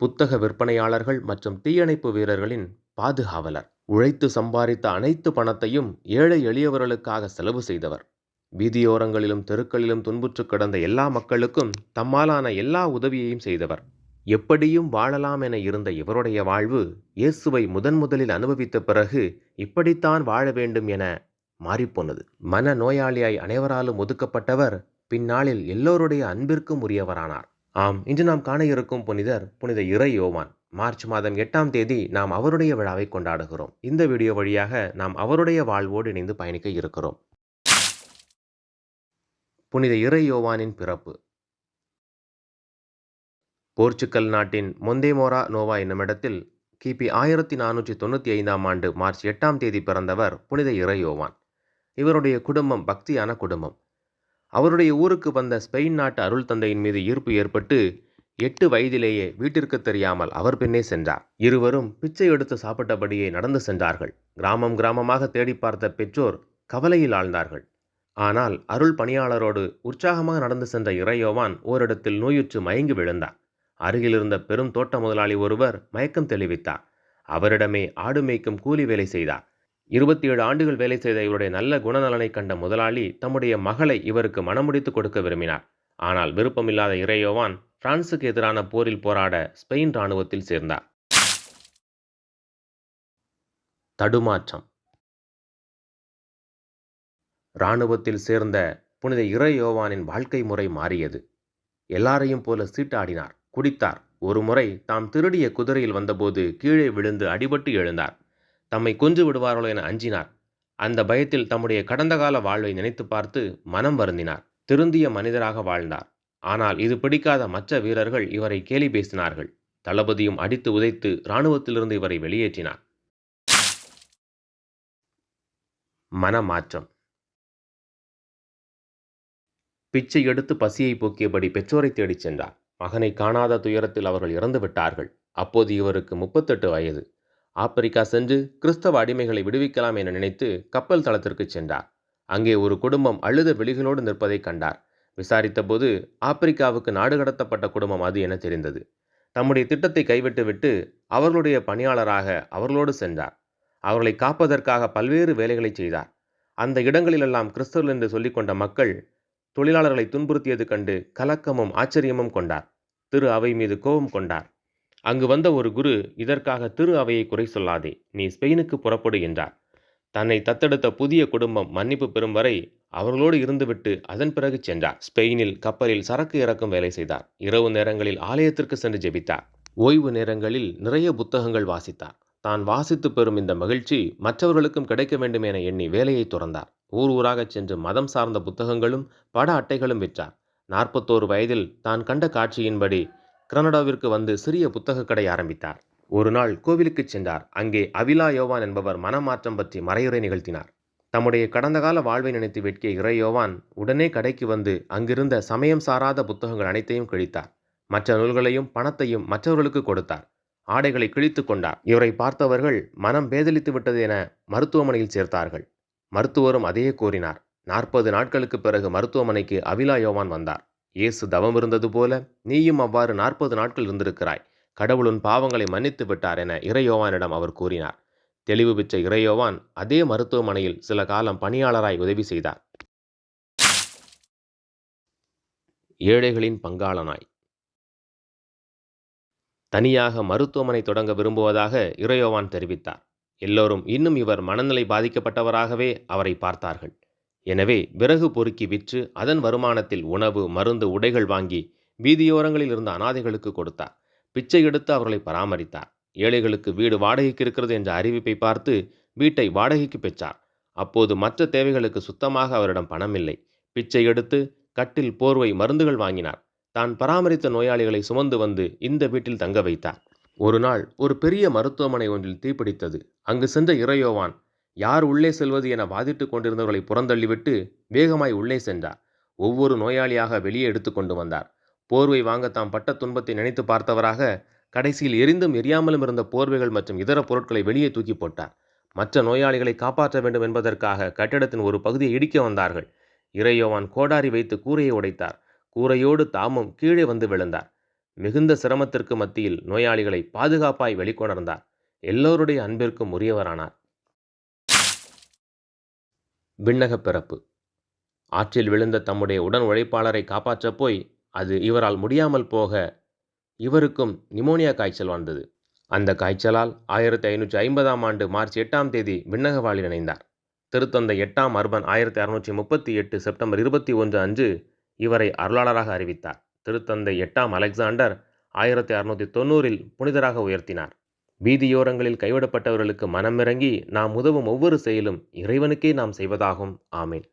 புத்தக விற்பனையாளர்கள் மற்றும் தீயணைப்பு வீரர்களின் பாதுகாவலர். உழைத்து சம்பாதித்த அனைத்து பணத்தையும் ஏழை எளியவர்களுக்காக செலவு செய்தவர். வீதியோரங்களிலும் தெருக்களிலும் துன்புற்று கிடந்த எல்லா மக்களுக்கும் தம்மாலான எல்லா உதவியையும் செய்தவர். எப்படியும் வாழலாம் என இருந்த இவருடைய வாழ்வு இயேசுவை முதன் முதலில் அனுபவித்த பிறகு இப்படித்தான் வாழ வேண்டும் என மாறிப்போனது. மன நோயாளியாய் அனைவராலும் ஒதுக்கப்பட்டவர் பின்னாளில் எல்லோருடைய அன்பிற்கும் உரியவரானார். ஆம் இன்று நாம் காண இருக்கும் புனிதர் புனித இறை யோவான். மார்ச் மாதம் எட்டாம் தேதி நாம் அவருடைய விழாவை கொண்டாடுகிறோம். இந்த வீடியோ வழியாக நாம் அவருடைய வாழ்வோடு இணைந்து பயணிக்க இருக்கிறோம். புனித இறை யோவானின் பிறப்பு. போர்ச்சுக்கல் நாட்டின் மொந்தேமோரா நோவா என்னுமிடத்தில் கிபி ஆயிரத்தி நானூற்றி தொண்ணூற்றி ஐந்தாம் ஆண்டு மார்ச் எட்டாம் தேதி பிறந்தவர் புனித இறையோவான் இவருடைய குடும்பம் பக்தியான குடும்பம். அவருடைய ஊருக்கு வந்த ஸ்பெயின் நாட்டு அருள் தந்தையின் மீது ஈர்ப்பு ஏற்பட்டு எட்டு வயதிலேயே வீட்டிற்கு தெரியாமல் அவர் பின்னே சென்றார். இருவரும் பிச்சை எடுத்து சாப்பிட்டபடியே நடந்து சென்றார்கள். கிராமம் கிராமமாக தேடி பார்த்த பெற்றோர் கவலையில் ஆழ்ந்தார்கள். ஆனால் அருள் பணியாளரோடு உற்சாகமாக நடந்து சென்ற இறையோவான் ஓரிடத்தில் நோயுற்று மயங்கி விழுந்தார். அருகிலிருந்த பெரும் தோட்ட முதலாளி ஒருவர் மயக்கம் தெளிவித்தார். அவரிடமே ஆடு மேய்க்கும் கூலி வேலை செய்தார். இருபத்தி ஏழு ஆண்டுகள் வேலை செய்த இவருடைய நல்ல குணநலனை கண்ட முதலாளி தம்முடைய மகளை இவருக்கு மனமுடித்து கொடுக்க விரும்பினார். ஆனால் விருப்பமில்லாத இறையோவான் பிரான்சுக்கு எதிரான போரில் போராட ஸ்பெயின் இராணுவத்தில் சேர்ந்தார். தடுமாற்றம். இராணுவத்தில் சேர்ந்த புனித இறையோவானின் வாழ்க்கை முறை மாறியது. எல்லாரையும் போல சீட்டாடினார் குடித்தார். ஒரு முறை தாம் திருடிய குதிரையில் வந்தபோது கீழே விழுந்து அடிபட்டு எழுந்தார். தம்மை கொன்று விடுவார்களோ என அஞ்சினார். அந்த பயத்தில் தம்முடைய கடந்த கால வாழ்வை நினைத்து பார்த்து மனம் வருந்தினார். திருந்திய மனிதராக வாழ்ந்தார். ஆனால் இது பிடிக்காத மற்ற வீரர்கள் இவரை கேலி பேசினார்கள். தளபதியும் அடித்து உதைத்து இராணுவத்திலிருந்து இவரை வெளியேற்றினார். மனமாற்றம். பிச்சை எடுத்து பசியை போக்கியபடி பெற்றோரை தேடிச் சென்றார். மகனை காணாத துயரத்தில் அவர்கள் இறந்து விட்டார்கள் அப்போது இவருக்கு முப்பத்தெட்டு வயது. ஆப்பிரிக்கா சென்று கிறிஸ்தவ அடிமைகளை விடுவிக்கலாம் என நினைத்து கப்பல் தளத்திற்கு சென்றார். அங்கே ஒரு குடும்பம் அழுத விழிகளோடு நிற்பதை கண்டார். விசாரித்தபோது ஆப்பிரிக்காவுக்கு நாடு கடத்தப்பட்ட குடும்பம் அது என தெரிந்தது. தம்முடைய திட்டத்தை கைவிட்டுவிட்டு அவர்களுடைய பணியாளராக அவர்களோடு சென்றார். அவர்களை காப்பதற்காக பல்வேறு வேலைகளை செய்தார். அந்த இடங்களிலெல்லாம் கிறிஸ்தவர்கள் என்று சொல்லிக்கொண்ட மக்கள் தொழிலாளர்களை துன்புறுத்தியது கண்டு கலக்கமும் ஆச்சரியமும் கொண்டார். திரு அவை மீது கோபம் கொண்டார். அங்கு வந்த ஒரு குரு இதற்காக திரு அவையை குறை சொல்லாதே நீ ஸ்பெயினுக்கு புறப்படு என்றார். தன்னை தத்தெடுத்த புதிய குடும்பம் மன்னிப்பு பெறும் வரை அவர்களோடு இருந்துவிட்டு அதன் பிறகு சென்றார். ஸ்பெயினில் கப்பலில் சரக்கு இறக்கும் வேலை செய்தார். இரவு நேரங்களில் ஆலயத்திற்கு சென்று ஜெபித்தார். ஓய்வு நேரங்களில் நிறைய புத்தகங்கள் வாசித்தார். தான் வாசித்து பெறும் இந்த மகிழ்ச்சி மற்றவர்களுக்கும் கிடைக்க வேண்டும் என எண்ணி வேலையை துறந்தார். ஊர் ஊராகச் சென்று மதம் சார்ந்த புத்தகங்களும் பட அட்டைகளும் விற்றார். நாற்பத்தோரு வயதில் தான் கண்ட காட்சியின்படி கனடாவிற்கு வந்து சிறிய புத்தகக் கடை ஆரம்பித்தார். ஒரு நாள் கோவிலுக்கு சென்றார். அங்கே அவிலா யோவான் என்பவர் மனமாற்றம் பற்றி மறையுரை நிகழ்த்தினார். தம்முடைய கடந்த கால வாழ்வை நினைத்து வெட்கிய இறையோவான் உடனே கடைக்கு வந்து அங்கிருந்த சமயம் சாராத புத்தகங்கள் அனைத்தையும் கிழித்தார். மற்ற நூல்களையும் பணத்தையும் மற்றவர்களுக்கு கொடுத்தார். ஆடைகளை கிழித்து கொண்டார். இவரை பார்த்தவர்கள் மனம் பேதலித்து விட்டது என மருத்துவமனையில் சேர்த்தார்கள். மருத்துவரும் அதையே கூறினார். நாற்பது நாட்களுக்கு பிறகு மருத்துவமனைக்கு அவிலா யோவான் வந்தார். இயேசு தவம் இருந்தது போல நீயும் அவ்வாறு நாற்பது நாட்கள் இருந்திருக்கிறாய். கடவுளின் பாவங்களை மன்னித்து விட்டார் என இறையோவானிடம் அவர் கூறினார். தெளிவு பெற்ற இறையோவான் அதே மருத்துவமனையில் சில காலம் பணியாளராய் உதவி செய்தார். ஏழைகளின் பங்காளனாய். தனியாக மருத்துவமனை தொடங்க விரும்புவதாக இறையோவான் தெரிவித்தார். எல்லோரும் இன்னும் இவர் மனநிலை பாதிக்கப்பட்டவராகவே அவரை பார்த்தார்கள். எனவே விறகு பொறுக்கி விற்று அதன் வருமானத்தில் உணவு மருந்து உடைகள் வாங்கி வீதியோரங்களில் இருந்த அனாதைகளுக்கு கொடுத்தார். பிச்சை எடுத்து அவர்களை பராமரித்தார். ஏழைகளுக்கு வீடு வாடகைக்கு இருக்கிறது என்ற அறிவிப்பை பார்த்து வீட்டை வாடகைக்கு பெற்றார். அப்போது மற்ற தேவைகளுக்கு சுத்தமாக அவரிடம் பணமில்லை பிச்சை எடுத்து கட்டில் போர்வை மருந்துகள் வாங்கினார். தான் பராமரித்த நோயாளிகளை சுமந்து வந்து இந்த வீட்டில் தங்க வைத்தார். ஒரு நாள் ஒரு பெரிய மருத்துவமனை ஒன்றில் தீப்பிடித்தது. அங்கு சென்ற இறையோவான் யார் உள்ளே செல்வது என வாதிட்டு கொண்டிருந்தவர்களை புறந்தள்ளிவிட்டு வேகமாய் உள்ளே சென்றார். ஒவ்வொரு நோயாளியாக வெளியே எடுத்து கொண்டு வந்தார். போர்வை வாங்க தாம் பட்ட துன்பத்தை நினைத்து பார்த்தவராக கடைசியில் எரிந்தும் எரியாமலும் இருந்த போர்வைகள் மற்றும் இதர பொருட்களை வெளியே தூக்கி போட்டார். மற்ற நோயாளிகளை காப்பாற்ற வேண்டும் என்பதற்காக கட்டிடத்தின் ஒரு பகுதியை இடிக்க வந்தார்கள். இறையோவான் கோடாரி வைத்து கூரையை உடைத்தார். கூரையோடு தாமும் கீழே வந்து விழுந்தார். மிகுந்த சிரமத்திற்கு மத்தியில் நோயாளிகளை பாதுகாப்பாய் வெளிக்கொணர்ந்தார். எல்லோருடைய அன்பிற்கும் உரியவரானார். விண்ணகப் பிறப்பு. ஆற்றில் விழுந்த தம்முடைய உடன் உழைப்பாளரை காப்பாற்றப் போய் அது இவரால் முடியாமல் போக இவருக்கும் நிமோனியா காய்ச்சல் வந்தது. அந்த காய்ச்சலால் ஆயிரத்தி ஐநூற்றி ஐம்பதாம் ஆண்டு மார்ச் எட்டாம் தேதி விண்ணக வாழில் இணைந்தார் திருத்தந்தை எட்டாம் அர்பன் ஆயிரத்தி அறுநூற்றி முப்பத்தி எட்டு செப்டம்பர் இருபத்தி ஒன்று அன்று இவரை அருளாளராக அறிவித்தார். திருத்தந்தை எட்டாம் அலெக்சாண்டர் ஆயிரத்தி அறுநூற்றி தொண்ணூறில் புனிதராக உயர்த்தினார். வீதியோரங்களில் கைவிடப்பட்டவர்களுக்கு மனமிறங்கி நாம் உதவும் ஒவ்வொரு செயலும் இறைவனுக்கே நாம் செய்வதாகும். ஆமேன்.